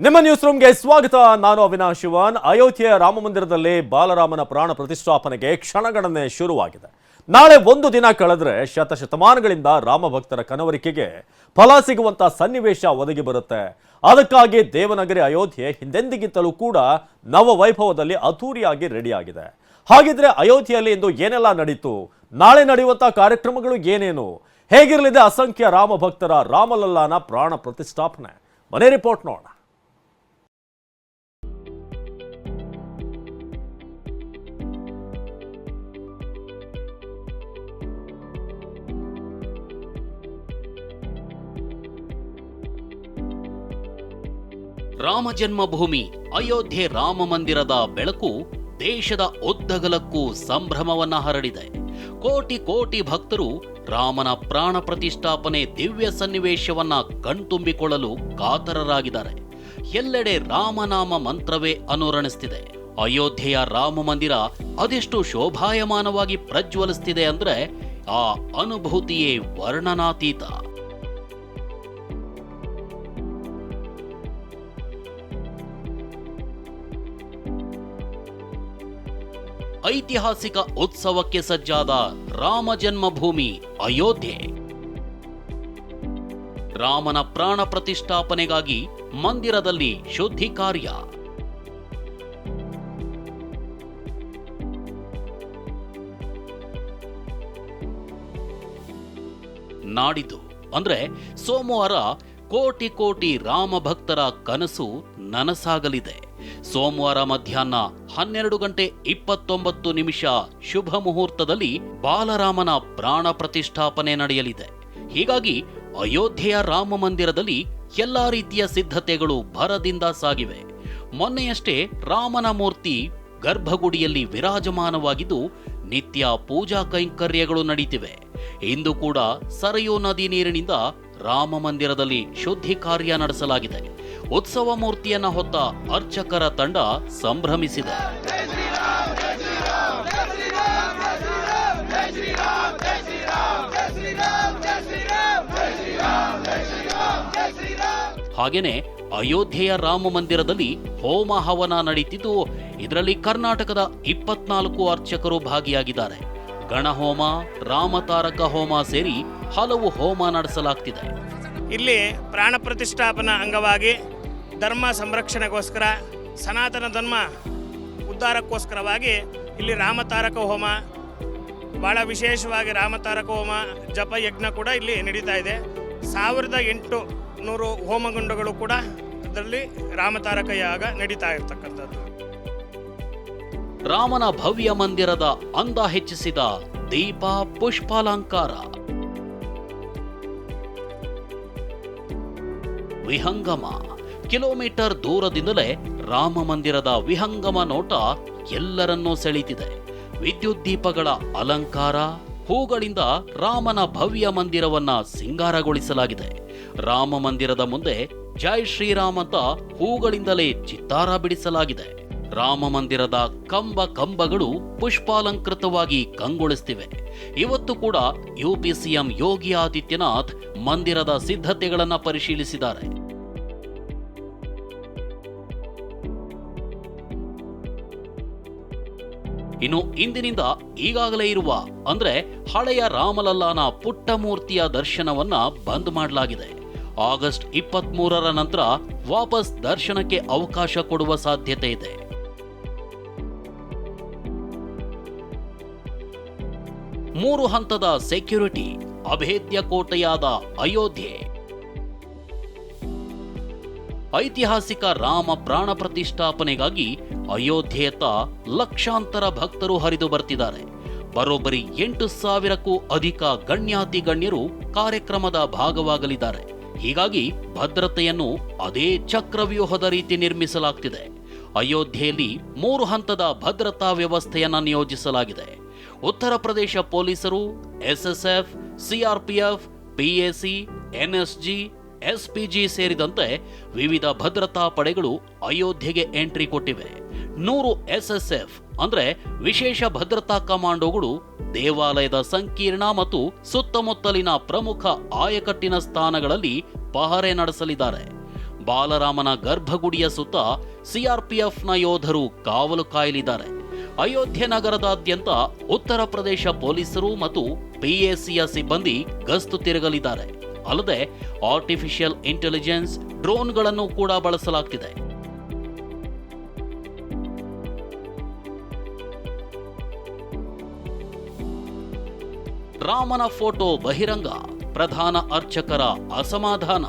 ನಿಮ್ಮ ನ್ಯೂಸ್ ರೂಮ್ಗೆ ಸ್ವಾಗತ. ನಾನು ಅವಿನಾಶ್ ಶಿವನ್. ಅಯೋಧ್ಯೆಯ ರಾಮ ಮಂದಿರದಲ್ಲಿ ಬಾಲರಾಮನ ಪ್ರಾಣ ಪ್ರತಿಷ್ಠಾಪನೆಗೆ ಕ್ಷಣಗಣನೆ ಶುರುವಾಗಿದೆ. ನಾಳೆ ಒಂದು ದಿನ ಕಳೆದ್ರೆ ಶತಶತಮಾನಗಳಿಂದ ರಾಮ ಭಕ್ತರ ಕನವರಿಕೆಗೆ ಫಲ ಸಿಗುವಂತ ಸನ್ನಿವೇಶ ಒದಗಿ ಬರುತ್ತೆ. ಅದಕ್ಕಾಗಿ ದೇವನಗರಿ ಅಯೋಧ್ಯೆ ಹಿಂದೆಂದಿಗಿಂತಲೂ ಕೂಡ ನವ ವೈಭವದಲ್ಲಿ ಅದ್ಧೂರಿಯಾಗಿ ರೆಡಿಯಾಗಿದೆ. ಹಾಗಿದ್ರೆ ಅಯೋಧ್ಯೆಯಲ್ಲಿ ಇಂದು ಏನೆಲ್ಲ ನಡೀತು? ನಾಳೆ ನಡೆಯುವಂಥ ಕಾರ್ಯಕ್ರಮಗಳು ಏನೇನು? ಹೇಗಿರಲಿದೆ ಅಸಂಖ್ಯ ರಾಮ ಭಕ್ತರ ರಾಮಲಲ್ಲಾನ ಪ್ರಾಣ ಪ್ರತಿಷ್ಠಾಪನೆ? ಮನೆ ರಿಪೋರ್ಟ್ ನೋಡೋಣ. ರಾಮ ಜನ್ಮಭೂಮಿ, ಅಯೋಧ್ಯೆ ರಾಮ ಮಂದಿರದ ಬೆಳಕು ದೇಶದ ಉದ್ದಗಲಕ್ಕೂ ಸಂಭ್ರಮವನ್ನ ಹರಡಿದೆ. ಕೋಟಿ ಕೋಟಿ ಭಕ್ತರು ರಾಮನ ಪ್ರಾಣ ಪ್ರತಿಷ್ಠಾಪನೆ ದಿವ್ಯ ಸನ್ನಿವೇಶವನ್ನ ಕಣ್ತುಂಬಿಕೊಳ್ಳಲು ಕಾತರರಾಗಿದ್ದಾರೆ. ಎಲ್ಲೆಡೆ ರಾಮನಾಮ ಮಂತ್ರವೇ ಅನುರಣಿಸ್ತಿದೆ. ಅಯೋಧ್ಯೆಯ ರಾಮ ಮಂದಿರ ಅದೆಷ್ಟು ಶೋಭಾಯಮಾನವಾಗಿ ಪ್ರಜ್ವಲಿಸ್ತಿದೆ ಅಂದ್ರೆ ಆ ಅನುಭೂತಿಯೇ ವರ್ಣನಾತೀತ. ಐತಿಹಾಸಿಕ ಉತ್ಸವಕ್ಕೆ ಸಜ್ಜಾದ ರಾಮ ಜನ್ಮಭೂಮಿ ಅಯೋಧ್ಯೆ. ರಾಮನ ಪ್ರಾಣ ಪ್ರತಿಷ್ಠಾಪನೆಗಾಗಿ ಮಂದಿರದಲ್ಲಿ ಶುದ್ಧಿ ಕಾರ್ಯ. ನಾಡಿದ್ದು ಅಂದ್ರೆ ಸೋಮವಾರ ಕೋಟಿ ಕೋಟಿ ರಾಮ ಭಕ್ತರ ಕನಸು ನನಸಾಗಲಿದೆ. ಸೋಮವಾರ ಮಧ್ಯಾಹ್ನ ಹನ್ನೆರಡು ಗಂಟೆ ಇಪ್ಪತ್ತೊಂಬತ್ತು ನಿಮಿಷ ಶುಭ ಮುಹೂರ್ತದಲ್ಲಿ ಬಾಲರಾಮನ ಪ್ರಾಣ ಪ್ರತಿಷ್ಠಾಪನೆ ನಡೆಯಲಿದೆ. ಹೀಗಾಗಿ ಅಯೋಧ್ಯೆಯ ರಾಮ ಮಂದಿರದಲ್ಲಿ ಎಲ್ಲಾ ರೀತಿಯ ಸಿದ್ಧತೆಗಳು ಭರದಿಂದ ಸಾಗಿವೆ. ಮೊನ್ನೆಯಷ್ಟೇ ರಾಮನ ಮೂರ್ತಿ ಗರ್ಭಗುಡಿಯಲ್ಲಿ ವಿರಾಜಮಾನವಾಗಿದ್ದು ನಿತ್ಯ ಪೂಜಾ ಕೈಂಕರ್ಯಗಳು ನಡೀತಿವೆ. ಇಂದು ಕೂಡ ಸರಯೂ ನದಿ ನೀರಿನಿಂದ ರಾಮ ಮಂದಿರದಲ್ಲಿ ಶುದ್ಧಿ ಕಾರ್ಯ ನಡೆಸಲಾಗಿದೆ. ಉತ್ಸವ ಮೂರ್ತಿಯನ್ನ ಹೊತ್ತ ಅರ್ಚಕರ ತಂಡ ಸಂಭ್ರಮಿಸಿದೆ. ಹಾಗೇನೆ ಅಯೋಧ್ಯೆಯ ರಾಮ ಮಂದಿರದಲ್ಲಿ ಹೋಮ ಹವನ ನಡೀತಿದ್ದು, ಇದರಲ್ಲಿ ಕರ್ನಾಟಕದ ಇಪ್ಪತ್ನಾಲ್ಕು ಅರ್ಚಕರು ಭಾಗಿಯಾಗಿದ್ದಾರೆ. ಗಣಹೋಮ ರಾಮತಾರಕ ಹೋಮ ಸೇರಿ ಹಲವು ಹೋಮ ನಡೆಸಲಾಗ್ತಿದೆ. ಇಲ್ಲಿ ಪ್ರಾಣ ಪ್ರತಿಷ್ಠಾಪನಾ ಅಂಗವಾಗಿ ಧರ್ಮ ಸಂರಕ್ಷಣೆಗೋಸ್ಕರ, ಸನಾತನ ಧರ್ಮ ಉದ್ಧಾರಕ್ಕೋಸ್ಕರವಾಗಿ ಇಲ್ಲಿ ರಾಮತಾರಕ ಹೋಮ ಭಾಳ ವಿಶೇಷವಾಗಿ ರಾಮತಾರಕ ಹೋಮ, ಜಪ, ಯಜ್ಞ ಕೂಡ ಇಲ್ಲಿ ನಡೀತಾ ಇದೆ. ಸಾವಿರದ ಎಂಟು ನೂರು ಹೋಮಗುಂಡಗಳು ಕೂಡ ಅದರಲ್ಲಿ ರಾಮತಾರಕ ಯಾಗ ನಡೀತಾ ಇರತಕ್ಕಂಥದ್ದು. ರಾಮನ ಭವ್ಯ ಮಂದಿರದ ಅಂದ ಹೆಚ್ಚಿಸಿದ ದೀಪ, ಪುಷ್ಪಾಲಂಕಾರ. ವಿಹಂಗಮ. ಕಿಲೋಮೀಟರ್ ದೂರದಿಂದಲೇ ರಾಮ ಮಂದಿರದ ವಿಹಂಗಮ ನೋಟ ಎಲ್ಲರನ್ನೂ ಸೆಳೀತಿದೆ. ವಿದ್ಯುತ್ ದೀಪಗಳ ಅಲಂಕಾರ, ಹೂಗಳಿಂದ ರಾಮನ ಭವ್ಯ ಮಂದಿರವನ್ನ ಸಿಂಗಾರಗೊಳಿಸಲಾಗಿದೆ. ರಾಮ ಮಂದಿರದ ಮುಂದೆ ಜೈ ಶ್ರೀರಾಮ್ ಅಂತ ಹೂಗಳಿಂದಲೇ ಚಿತ್ತಾರ ಬಿಡಿಸಲಾಗಿದೆ. ರಾಮ ಮಂದಿರದ ಕಂಬ ಕಂಬಗಳು ಪುಷ್ಪಾಲಂಕೃತವಾಗಿ ಕಂಗೊಳಿಸ್ತಿವೆ. ಇವತ್ತು ಕೂಡ ಯುಪಿ ಸಿಎಂ ಯೋಗಿ ಆದಿತ್ಯನಾಥ್ ಮಂದಿರದ ಸಿದ್ಧತೆಗಳನ್ನು ಪರಿಶೀಲಿಸಿದ್ದಾರೆ. ಇನ್ನು ಇಂದಿನಿಂದ ಈಗಾಗಲೇ ಇರುವ ಅಂದ್ರೆ ಹಳೆಯ ರಾಮಲಲ್ಲಾನ ಪುಟ್ಟ ಮೂರ್ತಿಯ ದರ್ಶನವನ್ನ ಬಂದ್ ಮಾಡಲಾಗಿದೆ. ಆಗಸ್ಟ್ ಇಪ್ಪತ್ತ್ ನಂತರ ವಾಪಸ್ ದರ್ಶನಕ್ಕೆ ಅವಕಾಶ ಕೊಡುವ ಸಾಧ್ಯತೆ ಇದೆ. ಮೂರು ಹಂತದ ಸೆಕ್ಯುರಿಟಿ ಅಭೇದ್ಯ ಕೋಟೆಯಾದ ಅಯೋಧ್ಯೆ. ಐತಿಹಾಸಿಕ ರಾಮ ಪ್ರಾಣ ಪ್ರತಿಷ್ಠಾಪನೆಗಾಗಿ ಅಯೋಧ್ಯೆಯತ್ತ ಲಕ್ಷಾಂತರ ಭಕ್ತರು ಹರಿದು ಬರ್ತಿದ್ದಾರೆ. ಬರೋಬ್ಬರಿ ಎಂಟು ಸಾವಿರಕ್ಕೂ ಅಧಿಕ ಗಣ್ಯಾತಿ ಗಣ್ಯರು ಕಾರ್ಯಕ್ರಮದ ಭಾಗವಾಗಲಿದ್ದಾರೆ. ಹೀಗಾಗಿ ಭದ್ರತೆಯನ್ನು ಅದೇ ಚಕ್ರವ್ಯೂಹದ ರೀತಿ ನಿರ್ಮಿಸಲಾಗ್ತಿದೆ. ಅಯೋಧ್ಯೆಯಲ್ಲಿ ಮೂರು ಹಂತದ ಭದ್ರತಾ ವ್ಯವಸ್ಥೆಯನ್ನು ನಿಯೋಜಿಸಲಾಗಿದೆ. ಉತ್ತರ ಪ್ರದೇಶ ಪೊಲೀಸರು, SSF, CRPF, PAC, NSG, SPG ಸೇರಿದಂತೆ ವಿವಿಧ ಭದ್ರತಾ ಪಡೆಗಳು ಅಯೋಧ್ಯೆಗೆ ಎಂಟ್ರಿ ಕೊಟ್ಟಿವೆ. ನೂರು ಎಸ್ಎಸ್ಎಫ್ ಅಂದ್ರೆ ವಿಶೇಷ ಭದ್ರತಾ ಕಮಾಂಡೋಗಳು ದೇವಾಲಯದ ಸಂಕೀರ್ಣ ಮತ್ತು ಸುತ್ತಮುತ್ತಲಿನ ಪ್ರಮುಖ ಆಯಕಟ್ಟಿನ ಸ್ಥಾನಗಳಲ್ಲಿ ಪಹರೆ ನಡೆಸಲಿದ್ದಾರೆ. ಬಾಲರಾಮನ ಗರ್ಭಗುಡಿಯ ಸುತ್ತ ಸಿಆರ್ಪಿಎಫ್ನ ಯೋಧರು ಕಾವಲು ಕಾಯಲಿದ್ದಾರೆ. ಅಯೋಧ್ಯೆ ನಗರದಾದ್ಯಂತ ಉತ್ತರ ಪ್ರದೇಶ ಪೊಲೀಸರು ಮತ್ತು ಪಿಎಸಿಯ ಸಿಬ್ಬಂದಿ ಗಸ್ತು ತಿರುಗಲಿದ್ದಾರೆ. ಅಲ್ಲದೆ ಆರ್ಟಿಫಿಷಿಯಲ್ ಇಂಟೆಲಿಜೆನ್ಸ್ ಡ್ರೋನ್ಗಳನ್ನು ಕೂಡ ಬಳಸಲಾಗ್ತಿದೆ. ರಾಮನ ಫೋಟೋ ಬಹಿರಂಗ, ಪ್ರಧಾನ ಅರ್ಚಕರ ಅಸಮಾಧಾನ.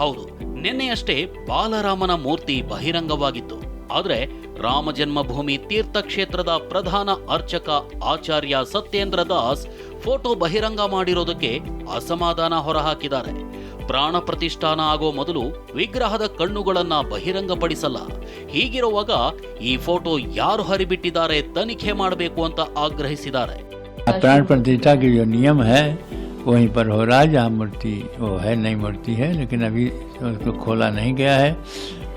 ಹೌದು, ನಿನ್ನೆಯಷ್ಟೇ ಬಾಲರಾಮನ ಮೂರ್ತಿ ಬಹಿರಂಗವಾಗಿತ್ತು. ಆದರೆ ರಾಮ ಜನ್ಮಭೂಮಿ ತೀರ್ಥಕ್ಷೇತ್ರದ ಪ್ರಧಾನ ಅರ್ಚಕ ಆಚಾರ್ಯ ಸತ್ಯೇಂದ್ರ ದಾಸ್ ಫೋಟೋ ಬಹಿರಂಗ ಮಾಡಿರೋದಕ್ಕೆ ಅಸಮಾಧಾನ ಹೊರಹಾಕಿದ್ದಾರೆ ಪ್ರಾಣ ಪ್ರತಿಷ್ಠಾನ ಆಗೋ ಮೊದಲು ವಿಗ್ರಹದ ಕಣ್ಣುಗಳನ್ನ ಬಹಿರಂಗಪಡಿಸಲ್ಲ ಹೀಗಿರುವಾಗ ಈ ಫೋಟೋ ಯಾರು ಹರಿಬಿಟ್ಟಿದ್ದಾರೆ ತನಿಖೆ ಮಾಡಬೇಕು ಅಂತ ಆಗ್ರಹಿಸಿದ್ದಾರೆ प्राण प्रतिष्ठा के जो नियम है वहीं पर हो रहा है जहाँ मूर्ति वो है नई मूर्ति है लेकिन अभी उसको खोला नहीं गया है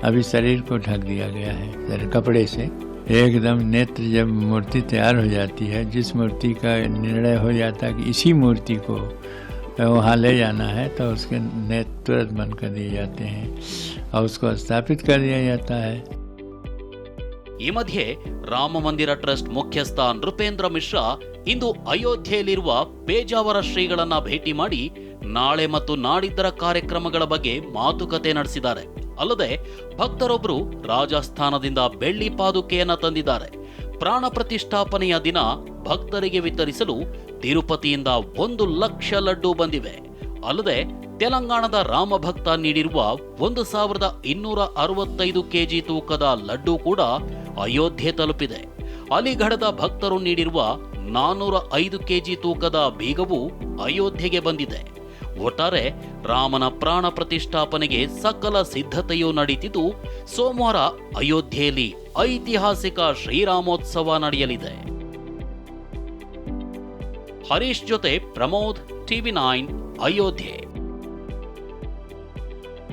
अभी शरीर को ढक दिया गया है शरीर कपड़े से एकदम नेत्र जब मूर्ति तैयार हो जाती है जिस मूर्ति का निर्णय हो जाता है कि इसी मूर्ति को वहाँ ले जाना है तो उसके नेत्र तुरंत बंद कर दिए जाते हैं और उसको स्थापित कर दिया जाता है ಈ ಮಧ್ಯೆ ರಾಮ ಮಂದಿರ ಟ್ರಸ್ಟ್ ಮುಖ್ಯಸ್ಥ ನೃಪೇಂದ್ರ ಮಿಶ್ರಾ ಇಂದು ಅಯೋಧ್ಯೆಯಲ್ಲಿರುವ ಪೇಜಾವರ ಶ್ರೀಗಳನ್ನ ಭೇಟಿ ಮಾಡಿ ನಾಳೆ ಮತ್ತು ನಾಡಿದ್ದರ ಕಾರ್ಯಕ್ರಮಗಳ ಬಗ್ಗೆ ಮಾತುಕತೆ ನಡೆಸಿದ್ದಾರೆ ಅಲ್ಲದೆ ಭಕ್ತರೊಬ್ಬರು ರಾಜಸ್ಥಾನದಿಂದ ಬೆಳ್ಳಿ ಪಾದುಕೆಯನ್ನು ತಂದಿದ್ದಾರೆ. ಪ್ರಾಣ ಪ್ರತಿಷ್ಠಾಪನೆಯ ದಿನ ಭಕ್ತರಿಗೆ ವಿತರಿಸಲು ತಿರುಪತಿಯಿಂದ ಒಂದು ಲಕ್ಷ ಲಡ್ಡು ಬಂದಿವೆ. ಅಲ್ಲದೆ ತೆಲಂಗಾಣದ ರಾಮಭಕ್ತ ನೀಡಿರುವ ಒಂದು ಸಾವಿರದ ಇನ್ನೂರ ಅರವತ್ತೈದು ಕೆಜಿ ತೂಕದ ಲಡ್ಡು ಕೂಡ ಅಯೋಧ್ಯೆ ತಲುಪಿದೆ. ಅಲಿಗಢದ ಭಕ್ತರು ನೀಡಿರುವ ನಾನೂರ ಐದು ಕೆಜಿ ತೂಕದ ಬೀಗವು ಅಯೋಧ್ಯೆಗೆ ಬಂದಿದೆ. ಒಟ್ಟಾರೆ ರಾಮನ ಪ್ರಾಣ ಪ್ರತಿಷ್ಠಾಪನೆಗೆ ಸಕಲ ಸಿದ್ಧತೆಯೂ ನಡೀತಿದ್ದು ಸೋಮವಾರ ಅಯೋಧ್ಯೆಯಲ್ಲಿ ಐತಿಹಾಸಿಕ ಶ್ರೀರಾಮೋತ್ಸವ ನಡೆಯಲಿದೆ. ಹರೀಶ್ ಜೊತೆ ಪ್ರಮೋದ್, ಟಿವಿ ನೈನ್, ಅಯೋಧ್ಯೆ.